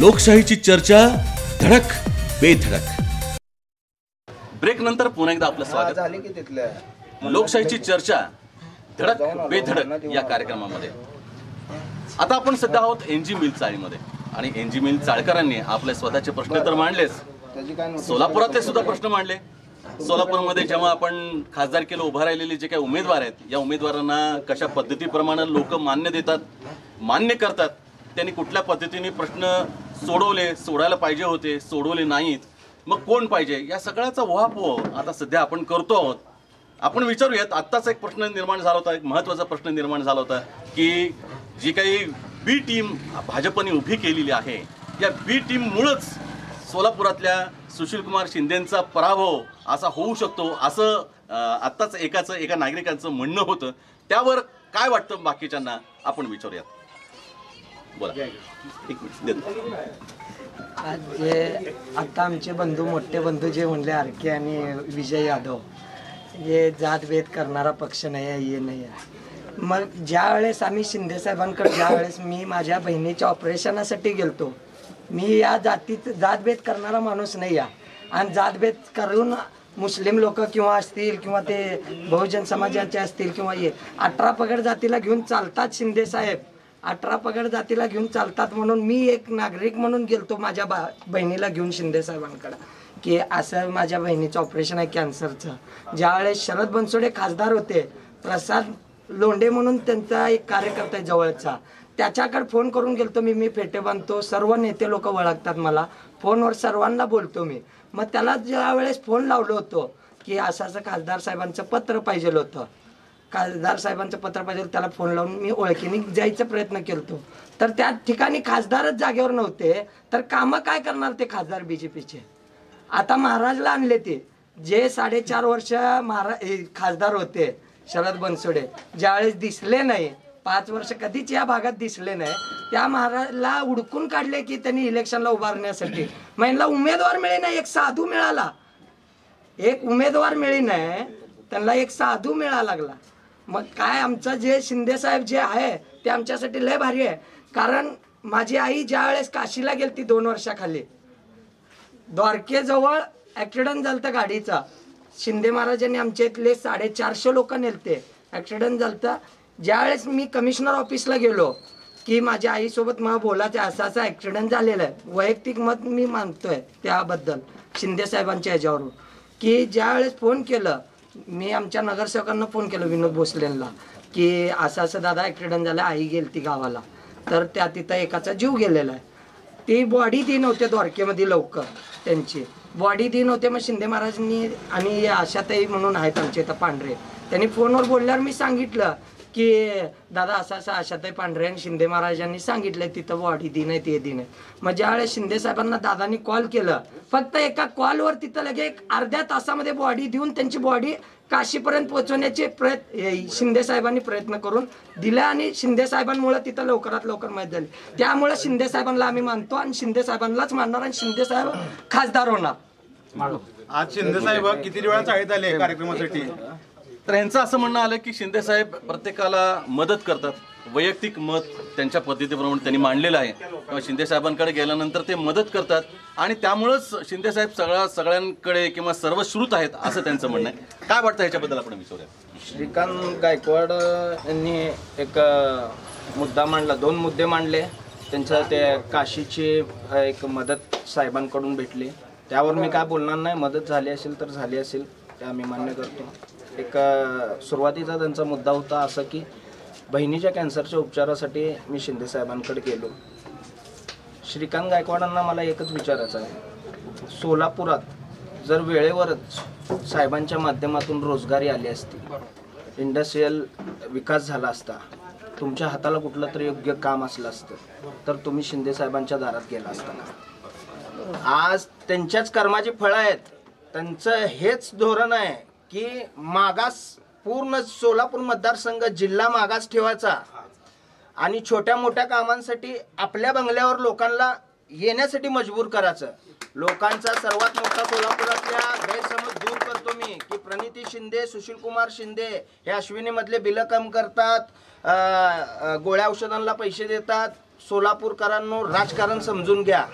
लोकशाहीची चर्चा धडक बेधडक. ब्रेक नंतर पुन्हा एकदा आपलं स्वागत. झाली की तिथल्या. लोकशाहीची चर्चा धडक बेधडक या कार्यक्रमामध्ये. आता आपण सध्या आहोत एनजी मिल चाळीमध्ये. आणि एनजी मिल चाळकरांनी आपले स्वतःचे प्रश्न तर मांडलेच. सोलापुरातले सुद्धा प्रश्न मांडले. सोलापूरमध्ये जेव्हा आपण खासदारकीला उभा राहिलेले जे काही उमेदवार आहेत या उमेदवारांना कशा पद्धतीप्रमाणे लोक मान्य देतात मान्य करतात त्यांनी कुठल्या पद्धतीने प्रश्न सोडवले सोडायला पाहिजे होते सोडवले नाहीत. मग कोण पाहिजे? या सगळ्याचा वहापोह हो. आता सध्या आपण करतो आहोत. आपण विचारूयात आत्ताच एक प्रश्न निर्माण झाला होता एक महत्त्वाचा प्रश्न निर्माण झाला होता की जी काही बी टीम भाजपने उभी केलेली आहे या बी टीममुळंच सोलापुरातल्या सुशीलकुमार शिंदेंचा पराभव असा होऊ शकतो असं आत्ताच एकाचं एका नागरिकांचं म्हणणं होतं. त्यावर काय वाटतं बाकीच्यांना? आपण विचारूयात. बोला. एक मिनिट आज जे आता आमचे बंधू मोठे बंधू जे म्हणले आरके आणि विजय यादव हे जातभेद करणारा पक्ष नाही आहे हे नाही आहे. मग ज्या वेळेस आम्ही शिंदे साहेबांकडे ज्या वेळेस मी माझ्या बहिणीच्या ऑपरेशनासाठी गेलतो मी या जातीत जातभेद करणारा माणूस नाही आहे. आणि जातभेद करून मुस्लिम लोक किंवा असतील किंवा ते बहुजन समाजाचे असतील किंवा हे अठरा पगड जातीला घेऊन चालतात शिंदे साहेब. अठरा पगड जातीला घेऊन चालतात म्हणून मी एक नागरिक म्हणून गेलतो माझ्या बा बहिणीला घेऊन शिंदे साहेबांकडं की असं माझ्या बहिणीचं ऑपरेशन आहे कॅन्सरचं ज्यावेळेस शरद बनसोडे खासदार होते प्रसाद लोंढे म्हणून त्यांचा एक कार्यकर्ता आहे जवळचा त्याच्याकडे फोन करून गेलतो मी मी फेटे बांधतो सर्व नेते लोक ओळखतात मला फोनवर सर्वांना बोलतो मी. मग त्याला ज्यावेळेस फोन लावलो होतो की असं असं खासदार साहेबांचं पत्र पाहिजे होतं खासदार साहेबांचं पत्र पाहिजे त्याला फोन लावून मी ओळखीने जायचा प्रयत्न केलतो. तर त्या ठिकाणी खासदारच जागेवर नव्हते तर कामं काय करणार ते खासदार बीजेपीचे आता महाराजला आणले ते जे साडेचार वर्ष महाराज खासदार होते शरद बनसोडे ज्यावेळेस दिसले नाही पाच वर्ष कधीच या भागात दिसले नाही त्या महाराजला उडकून काढले की त्यांनी इलेक्शनला उभारण्यासाठी. महिला उमेदवार मिळे नाही एक साधू मिळाला. एक उमेदवार मिळे नाही त्यांना एक साधू मिळा लागला. मग काय आमचं जे शिंदे साहेब जे आहे ते आमच्यासाठी लय भारी आहे. कारण माझी आई ज्या वेळेस काशीला गेलती दोन वर्षाखाली द्वारकेजवळ ॲक्सिडेंट तर गाडीचा. शिंदे महाराजांनी आमच्या इथले साडेचारशे लोक नेलते ॲक्सिडेंट तर ज्यावेळेस मी कमिशनर ऑफिसला गेलो की माझ्या आईसोबत मला बोलायचं आहे, असं ॲक्सिडंट ॲक्सिडेंट झालेला आहे. वैयक्तिक मत मी मानतोय त्याबद्दल शिंदे साहेबांच्या ह्याच्यावरून. की ज्यावेळेस फोन केलं मी आमच्या नगरसेवकांना फोन केलं विनोद भोसलेंना की असं असं दादा ॲक्सिडेंट झाला आई गेली ती गावाला. तर त्या तिथं एकाचा जीव गेलेला आहे. ती बॉडी ती नव्हते द्वारकेमध्ये लवकर त्यांची. बॉडी ती नव्हते मग शिंदे महाराजांनी आणि आशाताई म्हणून आहेत आमचे इथं पांढरे. त्यांनी फोनवर बोलल्यावर मी सांगितलं की दादा असं असं आशाताई पांढरे आणि शिंदे महाराजांनी सांगितलं तिथं बॉडी दिन आहे ते दिन आहे. मग ज्यावेळेस शिंदे साहेबांना दादानी कॉल केलं फक्त एका कॉलवर तिथं लगे एक अर्ध्या तासामध्ये बॉडी देऊन त्यांची बॉडी काशीपर्यंत पोहोचवण्याचे प्रयत्न शिंदे साहेबांनी प्रयत्न करून दिले आणि शिंदे साहेबांमुळे तिथं लवकरात लवकर माहीत झाली. त्यामुळे शिंदे साहेबांना आम्ही मानतो आणि शिंदे साहेबांनाच मानणार आणि शिंदे साहेब खासदार होणार. आज शिंदे साहेब किती वेळा चाळीत आले कार्यक्रमासाठी? तर यांचं असं म्हणणं आलं की शिंदे साहेब प्रत्येकाला मदत करतात. वैयक्तिक मत त्यांच्या पद्धतीप्रमाणे त्यांनी मांडलेलं आहे. किंवा शिंदे साहेबांकडे गेल्यानंतर ते मदत करतात. आणि त्यामुळंच शिंदे साहेब सगळ्या सगळ्यांकडे किंवा सर्वश्रुत आहेत असं त्यांचं म्हणणं आहे. काय वाटतं ह्याच्याबद्दल आपण विचारूया? श्रीकांत गायकवाड यांनी एक मुद्दा मांडला. दोन मुद्दे मांडले. त्यांच्या ते काशीची एक मदत साहेबांकडून भेटली. त्यावर मी काय बोलणार नाही. मदत झाली असेल तर झाली असेल. ते आम्ही मान्य करतो. एक सुरुवातीचा त्यांचा मुद्दा होता असं की बहिणीच्या कॅन्सरच्या उपचारासाठी मी शिंदे साहेबांकडे गेलो. श्रीकांत गायकवाडांना मला एकच विचारायचं आहे. सोलापुरात जर वेळेवरच साहेबांच्या माध्यमातून रोजगारी आली असती इंडस्ट्रीयल विकास झाला असता तुमच्या हाताला कुठलं तरी योग्य काम असलं असतं तर तुम्ही शिंदे साहेबांच्या दारात गेला असता का? आज त्यांच्याच कर्माची फळं आहेत. त्यांचं हेच धोरण आहे. की मागास पूर्ण सोलापूर मतदारसंघ जिल्हा मागास ठेवायचा. आणि छोट्या मोठ्या कामांसाठी आपल्या बंगल्यावर लोकांना येण्यासाठी मजबूर करायचं. लोकांचा सर्वात मोठा सोलापुरातल्या गैरसमज दूर करतो मी की प्रणिती शिंदे सुशील कुमार शिंदे हे अश्विनीमधले बिलं कम करतात गोळ्या औषधांना पैसे देतात सोलापूरकरांनो राजकारण समजून घ्या.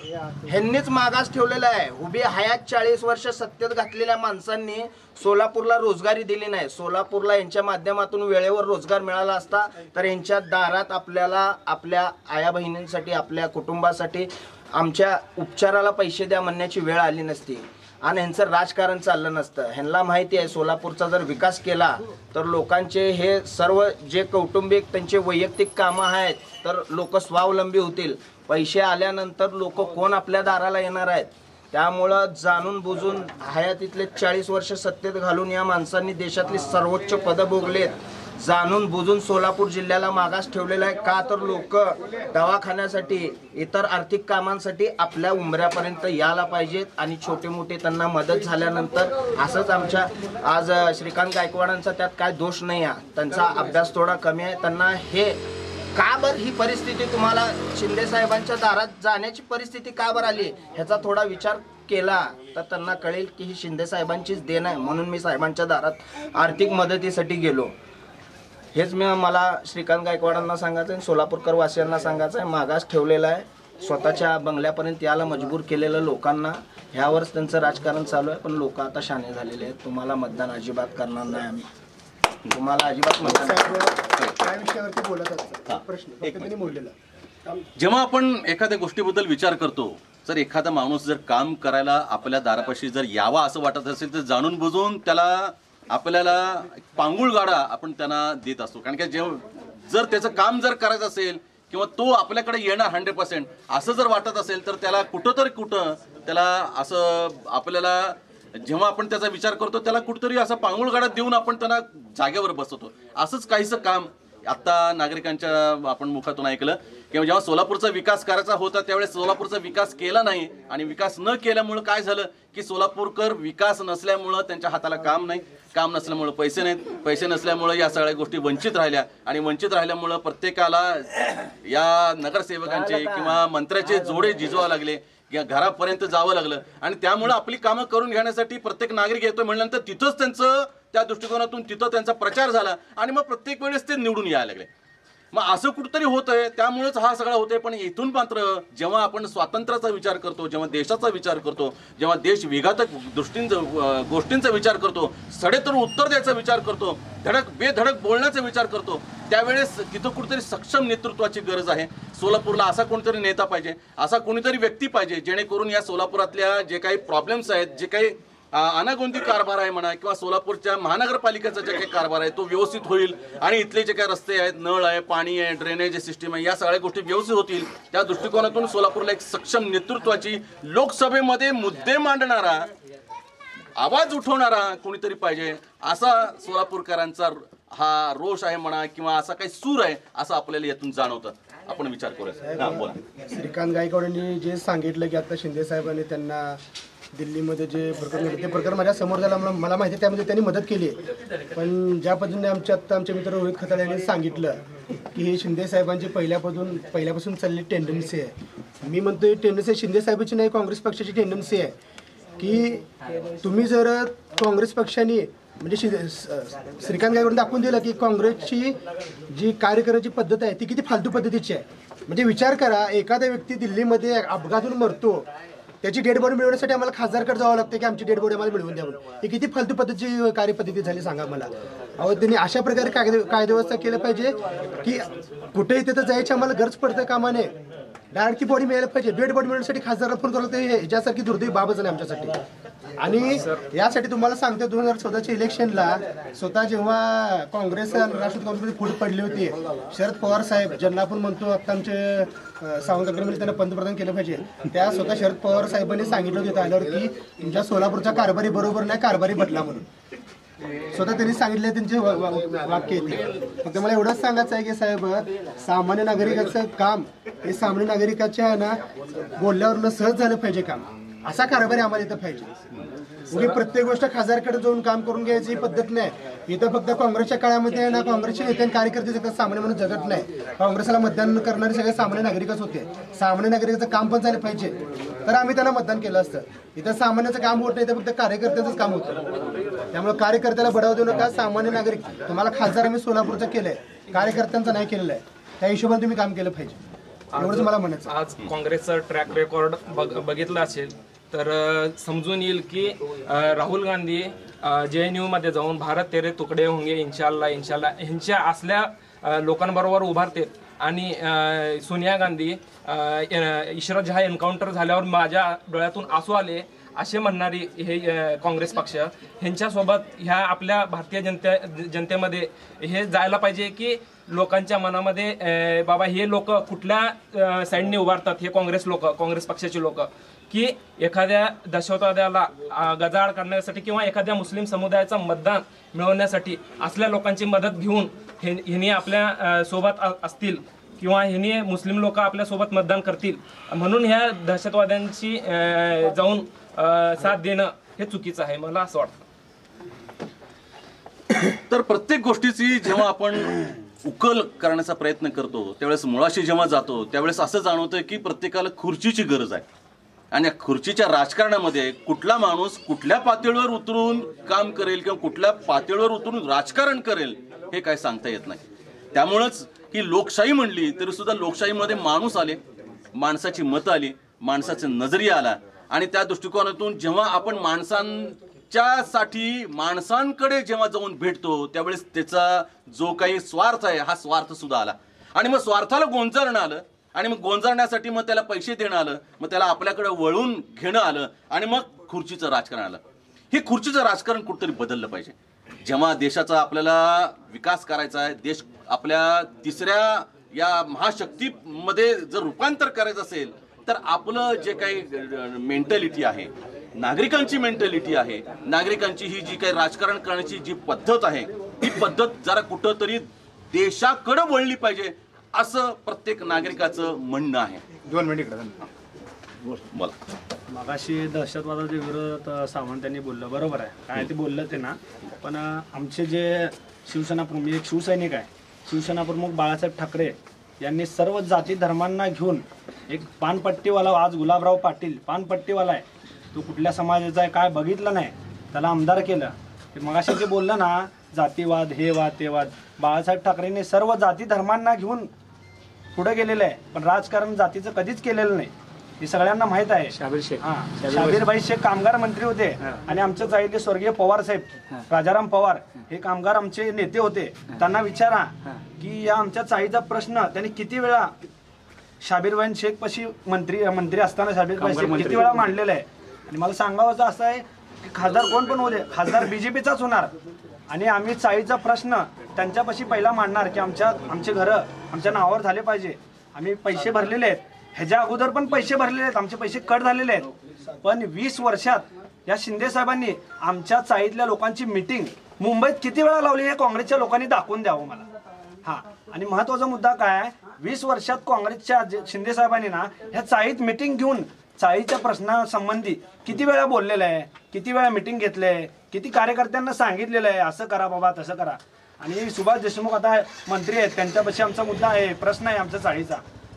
ह्यांनीच मागास ठेवलेलं आहे. उभी हयात चाळीस वर्ष सत्तेत घातलेल्या माणसांनी सोलापूरला रोजगारी दिली नाही. सोलापूरला यांच्या माध्यमातून वेळेवर रोजगार मिळाला असता तर यांच्या दारात आपल्याला आपल्या आया बहिणींसाठी आपल्या कुटुंबासाठी आमच्या उपचाराला पैसे द्या म्हणण्याची वेळ आली नसती. आणि ह्यांचं राजकारण चाललं नसतं. ह्यांना माहिती आहे सोलापूरचा जर विकास केला तर लोकांचे हे सर्व जे कौटुंबिक त्यांचे वैयक्तिक कामं आहेत तर लोक स्वावलंबी होतील. पैसे आल्यानंतर लोक कोण आपल्या दाराला येणार आहेत? त्यामुळं जाणून बुजून हयातीतले चाळीस वर्ष सत्तेत घालून या माणसांनी देशातली सर्वोच्च पदं भोगलेत. जाणून बुजून सोलापूर जिल्ह्याला मागास ठेवलेला आहे. का तर लोक दवाखान्यासाठी इतर आर्थिक कामांसाठी आपल्या उमऱ्यापर्यंत यायला पाहिजेत आणि छोटे मोठे त्यांना मदत झाल्यानंतर असंच आमच्या आज श्रीकांत गायकवाडांचा त्यात काय दोष नाही आहे त्यांचा अभ्यास थोडा कमी आहे. त्यांना हे का बर ही परिस्थिती तुम्हाला शिंदे साहेबांच्या दारात जाण्याची परिस्थिती का बर आली? ह्याचा थोडा विचार केला तर त्यांना कळेल की ही शिंदे साहेबांचीच देण आहे. म्हणून मी साहेबांच्या दारात आर्थिक मदतीसाठी गेलो. हेच मी मला श्रीकांत गायकवाडांना सांगायचं आहे सोलापूरकर वासियांना सांगायचं आहे मागास ठेवलेला आहे. स्वतःच्या बंगल्यापर्यंत याला मजबूर केलेलं लोकांना ह्यावरच त्यांचं राजकारण चालू आहे. पण लोक आता शाणे झालेले आहेत. तुम्हाला मतदान अजिबात करणार नाही आम्ही. तुम्हाला अजिबात मतदान त्या विषयावरती बोलत असतात? प्रश्न. फक्त त्यांनी बोललेला जेव्हा आपण एखाद्या गोष्टीबद्दल विचार करतो जर एखादा माणूस जर काम करायला आपल्या दारापाशी जर यावा असं वाटत असेल तर जाणून बुजून त्याला आपल्याला पांगुळ गाडा आपण त्यांना देत असतो. कारण की जेव्हा जर त्याचं काम जर करायचं असेल किंवा तो आपल्याकडे येणार हंड्रेड पर्सेंट असं जर वाटत असेल तर त्याला कुठंतरी कुठं त्याला असं आपल्याला जेव्हा आपण त्याचा विचार करतो त्याला कुठंतरी असं पांगुळ गाडा देऊन आपण त्यांना जागेवर बसवतो. असंच काहीसं काम आत्ता नागरिकांच्या आपण मुखातून ऐकलं. की जेव्हा सोलापूरचा विकास करायचा होता त्यावेळेस सोलापूरचा विकास केला नाही आणि विकास न केल्यामुळं काय झालं की सोलापूरकर विकास नसल्यामुळं त्यांच्या हाताला काम नाही काम नसल्यामुळं पैसे नाहीत. पैसे नसल्यामुळं या सगळ्या गोष्टी वंचित राहिल्या आणि वंचित राहिल्यामुळं प्रत्येकाला या नगरसेवकांचे किंवा मंत्र्याचे जोडे झिजवावे लागले या घरापर्यंत जावं लागलं आणि त्यामुळं आपली कामं करून घेण्यासाठी प्रत्येक नागरिक येतोय म्हणल्यानंतर तिथंच त्यांचं त्या दृष्टिकोनातून तिथं त्यांचा प्रचार झाला आणि मग प्रत्येक वेळेस ते निवडून यायला लागले. मग असं कुठंतरी होतंय त्यामुळेच हा सगळा होतोय. पण इथून मात्र जेव्हा आपण स्वातंत्र्याचा विचार करतो जेव्हा देशाचा विचार करतो जेव्हा देश विघातक दृष्टींचा गोष्टींचा विचार करतो सडेतर उत्तर द्यायचा विचार करतो धडक बेधडक बोलण्याचा विचार करतो त्यावेळेस तिथं कुठेतरी सक्षम नेतृत्वाची गरज आहे. सोलापूरला असा कोणीतरी नेता पाहिजे असा कोणीतरी व्यक्ती पाहिजे जेणेकरून या सोलापुरातल्या जे काही प्रॉब्लेम्स आहेत जे काही अनागोंदी कारभार आहे म्हणा किंवा सोलापूरच्या महानगरपालिकेचा जे काही कारभार आहे तो व्यवस्थित होईल आणि इथले जे काही रस्ते आहेत नळ आहे पाणी आहे ड्रेनेज सिस्टीम आहे या सगळ्या गोष्टी व्यवस्थित होतील त्या दृष्टिकोनातून सोलापूरला एक सक्षम नेतृत्वाची लोकसभेमध्ये मुद्दे मांडणारा आवाज उठवणारा कोणीतरी पाहिजे असा सोलापूरकरांचा हा रोष आहे म्हणा किंवा असा काही सूर आहे असं आपल्याला यातून जाणवतं. आपण विचार करूया. बोला. श्रीकांत गायकवाडांनी जे सांगितलं की आता शिंदे साहेबांनी त्यांना दिल्लीमध्ये जे प्रकरण ते प्रकरण माझ्यासमोर झालं मला मला माहिती आहे त्यामध्ये त्यांनी मदत केली आहे. पण ज्या पद्धतीने आमच्या आत्ता आमचे मित्र रोहित खताळे यांनी सांगितलं की हे शिंदे साहेबांची पहिल्यापासून पहिल्यापासून चाललेली टेंडन्सी आहे. मी म्हणतो ही टेंडन्सी शिंदे साहेबांची नाही काँग्रेस पक्षाची टेंडन्सी आहे. की तुम्ही जर काँग्रेस पक्षाने म्हणजे शि- स- श्रीकांत गायकवाड दाखवून दिलं की काँग्रेसची जी कार्य करण्याची पद्धत आहे ती किती फालतू पद्धतीची आहे. म्हणजे विचार करा एखादा व्यक्ती दिल्लीमध्ये अपघातून मरतो त्याची डेड बॉडी मिळवण्यासाठी आम्हाला खासदारकडे जावं लागतं की आमची डेड बॉडी आम्हाला मिळवून द्या म्हणून. ही किती फालतू पद्धतीची कार्यपद्धती झाली सांगा मला. अहो त्यांनी अशा प्रकारे कायदे कायदेव्यवस्था केलं पाहिजे की कुठेही तिथं जायची आम्हाला गरज पडतं कामाने. डायरेक्ट ती बॉडी मिळायला पाहिजे. डेड बॉडी मिळवण्यासाठी खासदारला फोन करावं हे ह्याच्यासारखी दुर्दैवी बाबच नाही आमच्यासाठी. आणि यासाठी तुम्हाला सांगतो दोन हजार चौदाच्या इलेक्शनला स्वतः जेव्हा काँग्रेस आणि राष्ट्रवादी काँग्रेसमध्ये फूट पडली होती शरद पवार साहेब ज्यांना आपण म्हणतो आता आमचे अं, सावंत त्यांना पंतप्रधान केलं पाहिजे त्या स्वतः शरद पवार साहेबांनी सांगितलं होतं आल्यावर की तुमच्या सोलापूरचा कारभारी बरोबर नाही कारभारी बदला म्हणून. स्वतः त्यांनी सांगितले त्यांचे वाक्य येते. फक्त मला एवढंच सांगायचं आहे की साहेब सामान्य नागरिकाचं काम हे सामान्य नागरिकाच्या ना बोलल्यावर सहज झालं पाहिजे काम. असा कारभारी आम्हाला इथं पाहिजे. उगी प्रत्येक गोष्ट खासदारकडे जाऊन काम करून घ्यायची ही पद्धत नाही. इथं फक्त काँग्रेसच्या काळामध्ये ना काँग्रेसचे नेते आणि कार्यकर्ते जगतात सामान्य म्हणून जगत नाही. काँग्रेसला मतदान करणारे सगळे सामान्य नागरिकच होते. सामान्य नागरिकाचं काम पण झालं पाहिजे. तर आम्ही त्यांना मतदान केलं असतं. इथं सामान्याचं काम होत नाही तर फक्त कार्यकर्त्यांचंच काम होतं. त्यामुळे कार्यकर्त्याला बढावा देऊ नका सामान्य नागरिक. तुम्हाला खासदार आम्ही सोलापूरचं केलंय. कार्यकर्त्यांचं नाही केलेलं आहे. त्या हिशोबाने तुम्ही काम केलं पाहिजे. एवढंच मला म्हणायचं आज काँग्रेसचा ट्रॅक रेकॉर्ड बघितला बघितलं असेल तर समजून येईल की राहुल गांधी जे एन यूमध्ये जाऊन भारत तेरे तुकडे होंगे इन्शाल्ला इन्शाल्ला ह्यांच्या असल्या लोकांबरोबर उभारते आणि सोनिया गांधी इशरत जहा एन्काउंटर झाल्यावर माझ्या डोळ्यातून आसू आले असे म्हणणारी हे काँग्रेस पक्ष ह्यांच्यासोबत ह्या आपल्या भारतीय जनते जनतेमध्ये हे जायला पाहिजे की लोकांच्या मनामध्ये बाबा हे लोक कुठल्या साईडने उभारतात हे काँग्रेस लोक काँग्रेस पक्षाचे लोक. की एखाद्या दहशतवाद्याला गजाआड करण्यासाठी किंवा एखाद्या मुस्लिम समुदायाचं मतदान मिळवण्यासाठी असल्या लोकांची मदत घेऊन हे ह्यांनी आपल्यासोबत असतील किंवा ह्यांनी मुस्लिम लोक आपल्यासोबत मतदान करतील. म्हणून ह्या दहशतवाद्यांची जाऊन साथ देणं हे चुकीचं आहे मला असं वाटतं. तर प्रत्येक गोष्टीची जेव्हा आपण उकल करण्याचा प्रयत्न करतो त्यावेळेस मुळाशी जेव्हा जातो त्यावेळेस असं जाणवतं की प्रत्येकाला खुर्चीची गरज आहे. आणि या खुर्चीच्या राजकारणामध्ये कुठला माणूस कुठल्या पातळीवर उतरून काम करेल किंवा कुठल्या पातळीवर उतरून राजकारण करेल हे काय सांगता येत नाही. त्यामुळंच ही लोकशाही म्हणली तरी सुद्धा लोकशाहीमध्ये माणूस आले माणसाची मतं आली माणसाचा नजरिया आला. आणि त्या दृष्टिकोनातून जेव्हा आपण माणसांच्यासाठी माणसांकडे जेव्हा जाऊन भेटतो त्यावेळेस त्याचा जो काही स्वार्थ आहे हा स्वार्थ सुद्धा आला. आणि मग स्वार्थाला गोंचारणं आलं आणि मग गोंजारण्यासाठी मग त्याला पैसे देणं आलं मग त्याला आपल्याकडे वळून घेणं आलं आणि मग खुर्चीचं राजकारण आलं. हे खुर्चीचं राजकारण कुठंतरी बदललं पाहिजे. जेव्हा देशाचा आपल्याला विकास करायचा आहे देश आपल्या तिसऱ्या या महाशक्तीमध्ये जर रूपांतर करायचं असेल तर आपलं जे काही मेंटॅलिटी आहे नागरिकांची मेंटॅलिटी आहे नागरिकांची ही जी काही राजकारण करण्याची जी पद्धत आहे ती पद्धत जरा कुठंतरी देशाकडं वळली पाहिजे. असं प्रत्येक नागरिकाचं म्हणणं आहे. दोन मिनिट इकडे मला मगाशी दहशतवादाच्या विरोधात सावंत यांनी बोललं. बरोबर आहे. काय ते बोललं ते ना. पण आमचे जे शिवसेना प्रमुख मी एक शिवसैनिक आहे. शिवसेना प्रमुख बाळासाहेब ठाकरे यांनी सर्व जाती धर्मांना घेऊन एक पानपट्टीवाला आज गुलाबराव पाटील पानपट्टीवाला आहे. तो कुठल्या समाजाचा आहे काय बघितलं नाही त्याला आमदार केलं. ते मगाशी जे बोललं ना जातीवाद हे वाद ते वाद. बाळासाहेब ठाकरेंनी सर्व जाती धर्मांना घेऊन पुढे गेलेलं आहे. पण राजकारण जातीचं कधीच केलेलं नाही. हे सगळ्यांना माहीत आहे. शाबीर शेख. शाबीर भाई शेख. कामगार मंत्री होते. आणि आमच्या चाळीतले स्वर्गीय पवार साहेब. राजाराम पवार. हे. कामगार आमचे नेते होते. त्यांना विचारा की या आमच्या चाळीचा प्रश्न त्यांनी किती वेळा शाबीरबाई शेख पशी मंत्री मंत्री असताना शाबीरबाई शेख किती वेळा मांडलेलं आहे? आणि मला सांगावं असं आहे की खासदार कोण पण होते खासदार बीजेपीचाच होणार. आणि आम्ही चाळीचा प्रश्न त्यांच्यापाशी पहिला मांडणार की आमच्या आमचे घरं आमच्या नावावर झाले पाहिजे. आम्ही पैसे भरलेले आहेत. ह्याच्या अगोदर पण पैसे भरलेले आहेत. आमचे पैसे कट झालेले आहेत. पण वीस वर्षात या शिंदे साहेबांनी आमच्या चाळीतल्या लोकांची मिटिंग मुंबईत किती वेळा लावली हे काँग्रेसच्या लोकांनी दाखवून द्यावं मला. हा. आणि महत्त्वाचा मुद्दा काय आहे? वीस वर्षात काँग्रेसच्या शिंदे साहेबांनी ना ह्या चाळीत मिटिंग घेऊन चाळीच्या प्रश्नासंबंधी किती वेळा बोललेलं आहे? किती वेळा मिटिंग घेतले किती कार्यकर्त्यांना सांगितलेलं आहे? असं करा बाबा तसं करा. आणि सुभाष देशमुख आता मंत्री आहेत. त्यांच्यापाशी आमचा मुद्दा आहे. प्रश्न आहे आमच्या चाळीचा.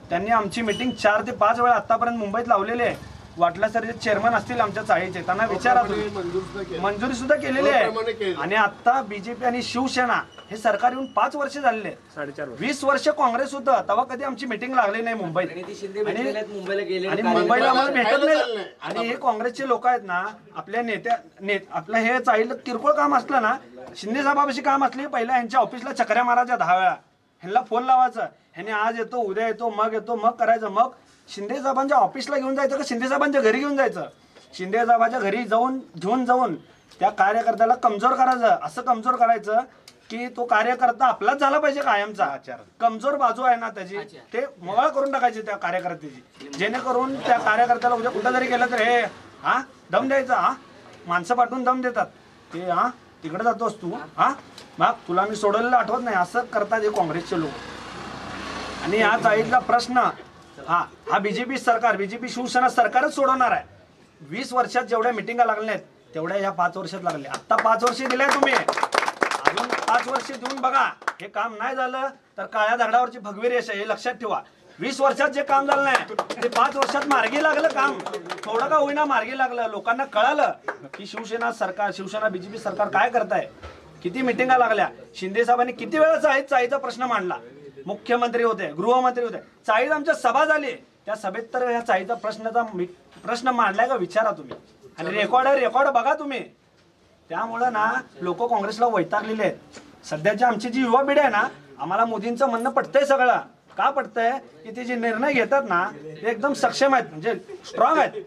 त्यांनी आमची मिटिंग चार ते पाच वेळा आतापर्यंत मुंबईत लावलेली आहे. वाटलं सर जे चेअरमन असतील आमच्या चाळीचे त्यांना विचारा तुम्ही. मंजुरी सुद्धा केलेली आहे. आणि आता बीजेपी आणि शिवसेना हे सरकार येऊन पाच वर्ष झालेले साडेचार वीस वर्ष काँग्रेस होतं. तेव्हा कधी आमची मिटिंग लागली नाही मुंबईत. आणि मुंबईला आम्हाला भेटत नाही. आणि हे काँग्रेसचे लोक आहेत ना आपल्या नेत्या आपलं हे चाळीला किरकोळ काम असलं ना शिंदे साहेबापाशी काम असले पहिला यांच्या ऑफिसला चकऱ्या मारायच्या दहा वेळा. ह्यांना फोन लावायचा. ह्याने आज येतो उद्या येतो मग येतो मग करायचं मग शिंदे साहेबांच्या ऑफिसला घेऊन जायचं का शिंदे साहेबांच्या घरी घेऊन जायचं? शिंदे साहेबांच्या घरी जाऊन घेऊन जाऊन त्या कार्यकर्त्याला कमजोर करायचं. असं कमजोर करायचं की तो कार्यकर्ता आपलाच झाला पाहिजे कायमचा कमजोर बाजू आहे ना त्याची. ते मोबाईल करून टाकायची त्या कार्यकर्त्याची. जेणेकरून त्या कार्यकर्त्याला उद्या कुठं जरी गेलं तर हे हा दम द्यायचा हा. माणसं पाठवून दम देतात. ते हा तिकडे जातोस तू हा. मग तुला मी सोडवलेलं आठवत नाही. असं करतात हे काँग्रेसचे लोक. आणि हा चाळीतला प्रश्न हा हा बीजेपी सरकार बीजेपी शिवसेना सरकारच सोडवणार आहे. वीस वर्षात जेवढ्या मिटिंगा लागल्या आहेत तेवढ्या ह्या पाच वर्षात लागल्या. आता पाच वर्ष दिल्या तुम्ही. अजून पाच वर्ष देऊन बघा. हे काम नाही झालं तर काळ्या दगडावरची भगवी रेष आहे हे लक्षात ठेवा. वीस वर्षात जे काम झालं नाही ते पाच वर्षात मार्गी लागलं काम. थोडं का होईना मार्गी लागलं. लोकांना कळालं की शिवसेना सरकार शिवसेना बीजेपी सरकार काय करताय? किती मिटिंगा लागल्या? शिंदे साहेबांनी किती वेळा चाळीत चाळीचा प्रश्न मांडला. मुख्यमंत्री होते गृहमंत्री होते. चाळीत आमच्या सभा झाली. त्या सभेत तर ह्या चाळीचा प्रश्नाचा प्रश्न मांडलाय का विचारा तुम्ही. आणि रेकॉर्ड आहे रेकॉर्ड बघा तुम्ही. त्यामुळं ना लोक काँग्रेसला वैतागलेले आहेत. सध्याची आमची जी युवा पिढी आहे ना आम्हाला मोदींचं म्हणणं पटतंय सगळं. का पटतंय? की ते जे निर्णय घेतात ना ते एकदम सक्षम आहेत म्हणजे स्ट्रॉंग आहेत.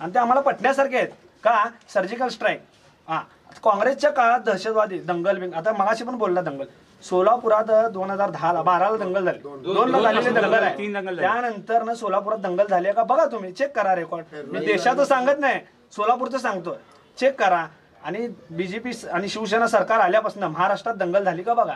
आणि ते आम्हाला पटण्यासारखे आहेत. का? सर्जिकल स्ट्राईक हा. काँग्रेसच्या काळात दहशतवादी दंगल बिंग. आता मगाशी पण बोलला दंगल. सोलापुरात दोन हजार दहाला बाराला दंगल झाली. दोन झालेले दंगल आहे त्यानंतर ना सोलापुरात दंगल झाली का? बघा तुम्ही चेक करा रेकॉर्ड मी देशाचं सांगत नाही. सोलापूरचं सांगतो चेक करा. आणि बीजेपी आणि शिवसेना सरकार आल्यापासून महाराष्ट्रात दंगल झाली का बघा?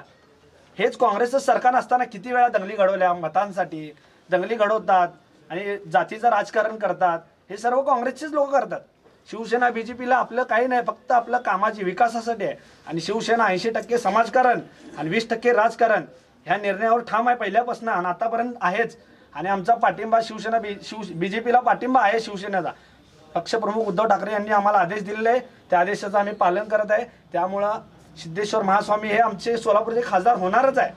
हेच काँग्रेसचं सरकार असताना किती वेळा दंगली घडवल्या मतांसाठी? दंगली घडवतात आणि जातीचं राजकारण करतात. हे सर्व काँग्रेसचेच लोक करतात. शिवसेना बीजेपीला आपलं काही नाही फक्त आपलं कामाची विकासासाठी आहे. आणि शिवसेना ऐंशी टक्के समाजकारण आणि वीस टक्के राजकारण ह्या निर्णयावर ठाम आहे पहिल्यापासून आणि आतापर्यंत आहेच. आणि आमचा पाठिंबा शिवसेना बी शिव बीजेपीला पाठिंबा आहे शिवसेनेचा. पक्षप्रमुख उद्धव ठाकरे यांनी आम्हाला आदेश दिलेले आहे. त्या आदेशाचं आम्ही पालन करत आहे. त्यामुळं सिद्धेश्वर महास्वामी हे आमचे सोलापूरचे खासदार होणारच आहे.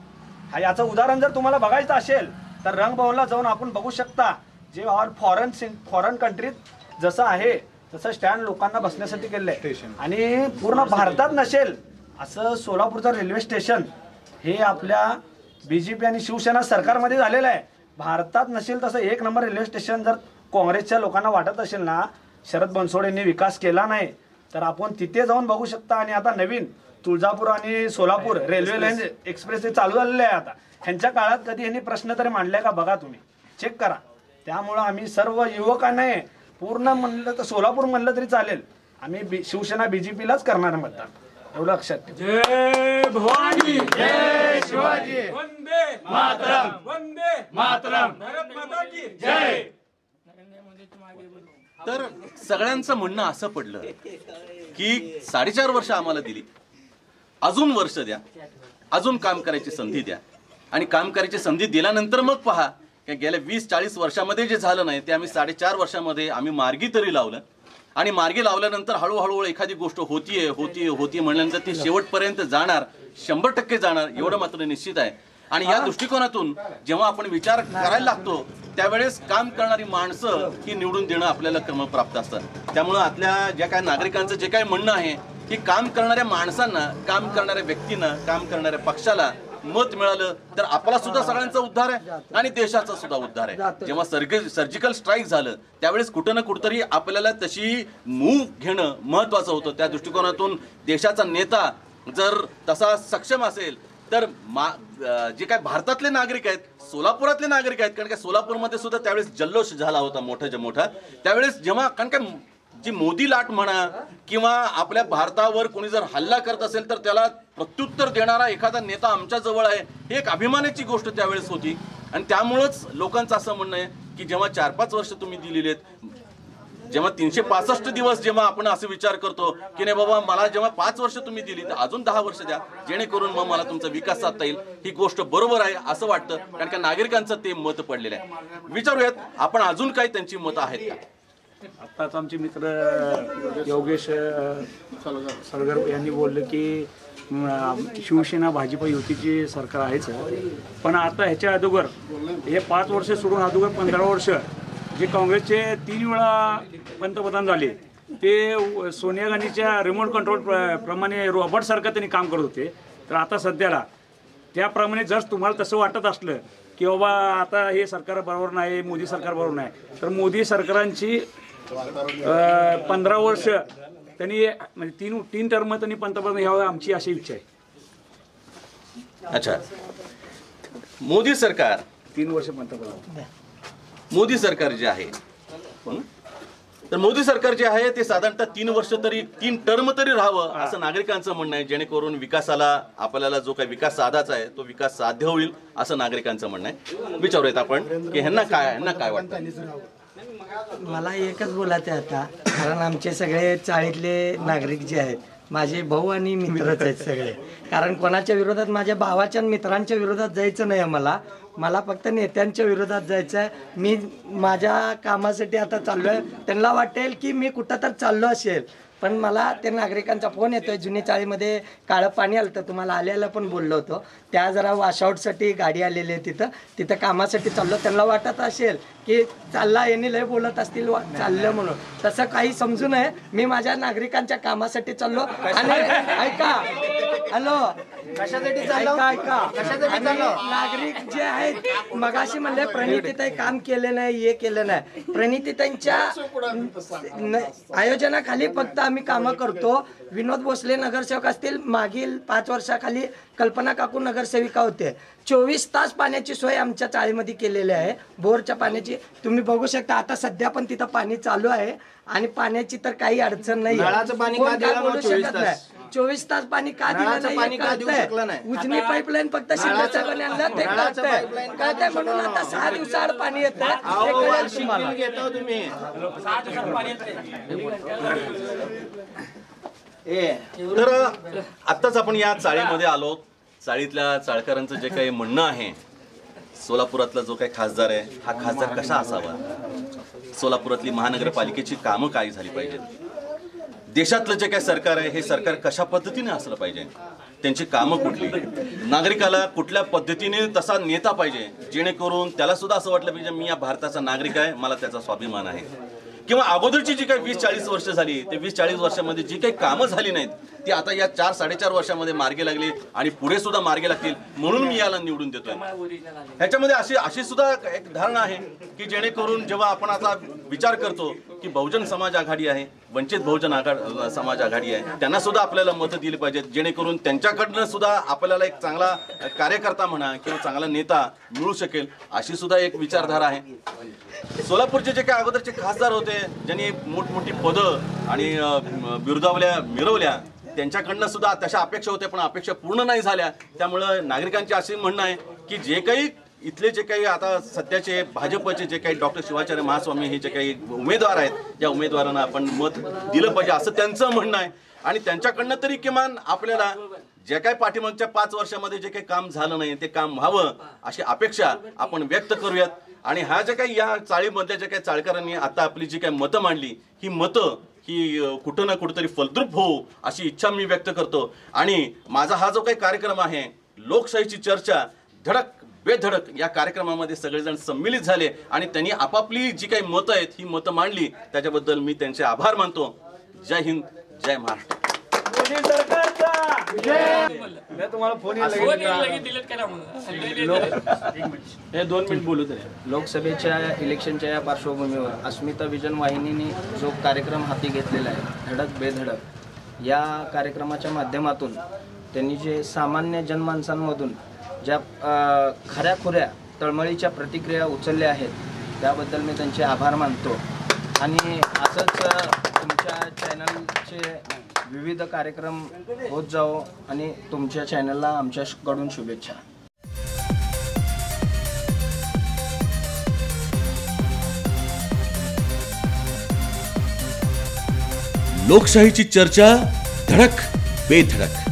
हा याचं उदाहरण जर तुम्हाला बघायचं असेल तर रंगभवनला जाऊन आपण बघू शकता जे ऑल फॉरेन फॉरेन कंट्रीत जसं आहे तसं स्टँड लोकांना बसण्यासाठी केलेलं आहे आणि पूर्ण भारतात नसेल असं सोलापूरचं रेल्वे स्टेशन हे आपल्या बीजेपी आणि शिवसेना सरकारमध्ये झालेलं आहे. भारतात नसेल तसं एक नंबर रेल्वे स्टेशन जर काँग्रेसच्या लोकांना वाटत असेल ना शरद बनसोडेंनी विकास केला नाही तर आपण तिथे जाऊन बघू शकता. आणि आता नवीन तुळजापूर आणि सोलापूर रेल्वे लाईन एक्सप्रेस हे चालू झालेले आहे आता. ह्यांच्या काळात कधी यांनी प्रश्न तरी मांडलाय का? बघा तुम्ही. चेक करा. त्यामुळं आम्ही सर्व युवकांना पूर्ण म्हणलं तर सोलापूर म्हणलं तरी चालेल. आम्ही बी- शिवसेना बीजेपीलाच करणार मतदान. एवढं लक्षात ठेवा. तर सगळ्यांचं म्हणणं असं पडलं की साडेचार वर्ष आम्हाला दिली. अजून वर्ष द्या. अजून काम करायची संधी द्या. आणि काम करायची संधी दिल्यानंतर मग पहा गेल्या वीस चाळीस वर्षामध्ये जे झालं नाही ते आम्ही साडेचार वर्षामध्ये आम्ही मार्गी तरी लावलं. आणि मार्गी लावल्यानंतर हळूहळू एखादी गोष्ट होतीये होतीये होतीये म्हणल्यानंतर ती शेवटपर्यंत जाणार शंभर टक्के जाणार एवढं मात्र निश्चित आहे. आणि या दृष्टिकोनातून जेव्हा आपण विचार करायला लागतो त्यावेळेस काम करणारी माणसं ही निवडून देणं आपल्याला क्रमप्राप्त असतं. त्यामुळं आपल्या ज्या काय नागरिकांचं जे काय म्हणणं आहे की काम करणाऱ्या माणसांना काम करणाऱ्या व्यक्तींना काम करणाऱ्या पक्षाला मत मिळालं तर आपला सुद्धा सगळ्यांचा उद्धार आहे आणि देशाचा सुद्धा उद्धार आहे. जेव्हा सर्ग सर्जिकल स्ट्राईक झालं त्यावेळेस कुठं ना कुठंतरी आपल्याला तशी मूव घेणं महत्वाचं होतं. त्या दृष्टिकोनातून देशाचा नेता जर तसा सक्षम असेल तर मा जे काय भारतातले नागरिक आहेत सोलापुरातले नागरिक आहेत कारण का सोलापूरमध्ये सुद्धा त्यावेळेस जल्लोष झाला होता मोठा मोठा. त्यावेळेस जेव्हा कारण का जी मोदी लाट म्हणा किंवा आपल्या भारतावर कोणी जर हल्ला करत असेल तर त्याला प्रत्युत्तर देणारा एखादा नेता आमच्या जवळ आहे ही एक अभिमानाची गोष्ट त्यावेळेस होती. आणि त्यामुळंच लोकांचं असं म्हणणं आहे की जेव्हा चार पाच वर्ष तुम्ही दिलेली आहेत जेव्हा तीनशे पासष्ट दिवस जेव्हा आपण असं विचार करतो की नाही बाबा मला जेव्हा पाच वर्ष तुम्ही दिली तर अजून दहा वर्ष द्या जेणेकरून मग मला तुमचा विकास साधता येईल ही गोष्ट बरोबर आहे असं वाटतं कारण का नागरिकांचं ते मत पडलेलं आहे. विचारूयात आपण अजून काही त्यांची मतं आहेत का? आत्ताच आमचे मित्र योगेश सरगर यांनी बोलले की शिवसेना भाजप युतीची सरकार आहेच. पण आता ह्याच्या अगोदर हे पाच वर्ष सोडून अगोदर पंधरा वर्ष जे काँग्रेसचे तीन वेळा पंतप्रधान झाले ते सोनिया गांधीच्या रिमोट कंट्रोल प्र- प्रमाणे रॉबर्टसारखं त्यांनी काम करत होते. तर आता सध्याला त्याप्रमाणे जर तुम्हाला तसं वाटत असलं की बाबा आता हे सरकार बरोबर नाही मोदी सरकार बरोबर नाही. तर मोदी सरकारांची पंधरा वर्ष त्यांनी म्हणजे तीन तीन टर्म त्यांनी पंतप्रधान यावं आमची अशी इच्छा आहे. अच्छा. मोदी सरकार. तीन वर्ष पंतप्रधान. मोदी सरकार जे आहे? तर मोदी सरकार जे आहे ते साधारणतः तीन वर्ष तरी तीन टर्म तरी राहावं असं नागरिकांचं म्हणणं आहे. जेणेकरून विकासाला आपल्याला जो काही विकास साधायचा आहे तो विकास साध्य होईल असं नागरिकांचं म्हणणं आहे. विचारूयात आपण की ह्यांना काय ह्यांना काय वाटतं? मला एकच बोलायचं आहे आता कारण आमचे सगळे चाळीतले नागरिक जे आहेत माझे भाऊ आणि मित्रच आहेत सगळे. कारण कोणाच्या विरोधात माझ्या भावाच्या आणि मित्रांच्या विरोधात जायचं नाही मला मला फक्त नेत्यांच्या विरोधात जायचं आहे मी माझ्या कामासाठी आता चाललो आहे त्यांना वाटेल की मी कुठं तर चाललो असेल. पण मला त्या नागरिकांचा फोन येतोय. जुनी चाळीमध्ये काळं पाणी आलं तर तुम्हाला आल्याला पण बोललो होतो. त्या जरा वॉशआउटसाठी गाडी आलेली आहे तिथं. तिथं कामासाठी चाललो. त्यांना वाटत असेल की चालला यांनी लय बोलत असतील चाललं म्हणून. तसं काही समजू नये. मी माझ्या नागरिकांच्या कामासाठी चाललो. आणि ऐका. हॅलो. कशासाठी ऐका ऐका. आणि नागरिक जे आहेत मगाशी म्हणले प्रणितीताई काम केले नाही हे केलं नाही. प्रणितीताईंच्या आयोजनाखाली फक्त आम्ही कामं करतो. विनोद भोसले नगरसेवक असतील मागील पाच वर्षाखाली कल्पना काकू नगरसेविका होते. चोवीस तास पाण्याची सोय आमच्या चाळीमध्ये केलेली आहे. बोरच्या पाण्याची तुम्ही बघू शकता आता सध्या पण तिथं पाणी चालू आहे आणि पाण्याची तर काही अडचण नाही. नळाचं पाणी कोण का काय दिलं बोलू मग 24 शकत तास? नाही चोवीस तास पाणी का दिलं नळाचं पाणी हे का देऊ कळतंय. शकलं नाही? उजनी पाईपलाईन फक्त शिंदे साहेबांनी आणलं ते नळाचं कळतंय. pipeline का कळतंय म्हणून आता सहा दिवसाआड पाणी येतं अहो, वार्षिक तुम्ही. तर आत्ताच आपण या चाळीमध्ये आलो. चाळीतल्या चाळकरांचं जे काही म्हणणं आहे सोलापुरातला जो काही खासदार आहे हा खासदार कसा असावा? सोलापुरातली महानगरपालिकेची कामं काय झाली पाहिजेत? देशातलं जे काही सरकार आहे हे सरकार कशा पद्धतीने असलं पाहिजे? त्यांची कामं कुठली? नागरिकाला कुठल्या पद्धतीने तसा नेता पाहिजे जेणेकरून त्याला सुद्धा असं वाटलं पाहिजे मी या भारताचा नागरिक आहे मला त्याचा स्वाभिमान आहे. किंवा अगोदरची जी काही वीस चाळीस वर्ष झाली ते वीस चाळीस वर्षामध्ये जी काही कामं झाली नाहीत ती आता या चार साडेचार वर्षामध्ये मार्गे लागली आणि पुढे सुद्धा मार्गे लागतील म्हणून मी याला निवडून देतोय. ह्याच्यामध्ये अशी अशी सुद्धा एक धारणा आहे की जेणेकरून जेव्हा आपण आता विचार करतो की बहुजन समाज आघाडी आहे वंचित बहुजन आघाड समाज आघाडी आहे त्यांना सुद्धा आपल्याला मतं दिली पाहिजेत जेणेकरून त्यांच्याकडनं सुद्धा आपल्याला एक चांगला कार्यकर्ता म्हणा किंवा चांगला नेता मिळू शकेल अशी सुद्धा एक विचारधारा आहे. सोलापूरचे जे काही अगोदरचे खासदार होते ज्यांनी मोठमोठी पदं आणि बिरुदावल्या मिरवल्या त्यांच्याकडनं सुद्धा तशा अपेक्षा होत्या पण अपेक्षा पूर्ण नाही झाल्या. त्यामुळं नागरिकांचे असे म्हणणं आहे की जे काही इथले जे काही आता सध्याचे भाजपचे जे काही डॉक्टर शिवाचार्य महास्वामी हे जे काही उमेदवार आहेत या उमेदवारांना आपण मत दिलं पाहिजे असं त्यांचं म्हणणं आहे. आणि त्यांच्याकडनं तरी किमान आपल्याला जे काही पाठीमागच्या पाच वर्षामध्ये जे काही काम झालं नाही ते काम व्हावं अशी अपेक्षा आपण व्यक्त करूयात. आणि हा जे काही या चाळीमधल्या ज्या काही चाळकरांनी आता आपली जी काही मतं मांडली ही मतं ही कुठं ना कुठंतरी फलद्रूप हो अशी इच्छा मी व्यक्त करतो. आणि माझा हा जो काही कार्यक्रम आहे लोकशाहीची चर्चा धडक बेधडक या कार्यक्रमामध्ये सगळेजण संमिलित झाले आणि त्यांनी आपापली जी काही मतं आहेत ही मतं मांडली त्याच्याबद्दल मी त्यांचे आभार मानतो. जय हिंद जय महाराष्ट्र. मोदी सरकारचा. मी तुम्हाला फोन हे दोन मिनिट बोलू तरी. लोकसभेच्या इलेक्शनच्या या पार्श्वभूमीवर अस्मिता विजन वाहिनीने जो कार्यक्रम हाती घेतलेला आहे धडक बेधडक या कार्यक्रमाच्या माध्यमातून त्यांनी जे सामान्य जनमानसांमधून ज्या अ, खऱ्याखुऱ्या तळमळीच्या प्रतिक्रिया उचलल्या आहेत त्याबद्दल मी त्यांचे आभार मानतो. आणि असंच अ, तुमच्या चॅनलचे विविध कार्यक्रम होत जावो आणि तुमच्या चॅनलला आमच्याकडून शुभेच्छा. लोकशाहीची चर्चा धडक बेधडक.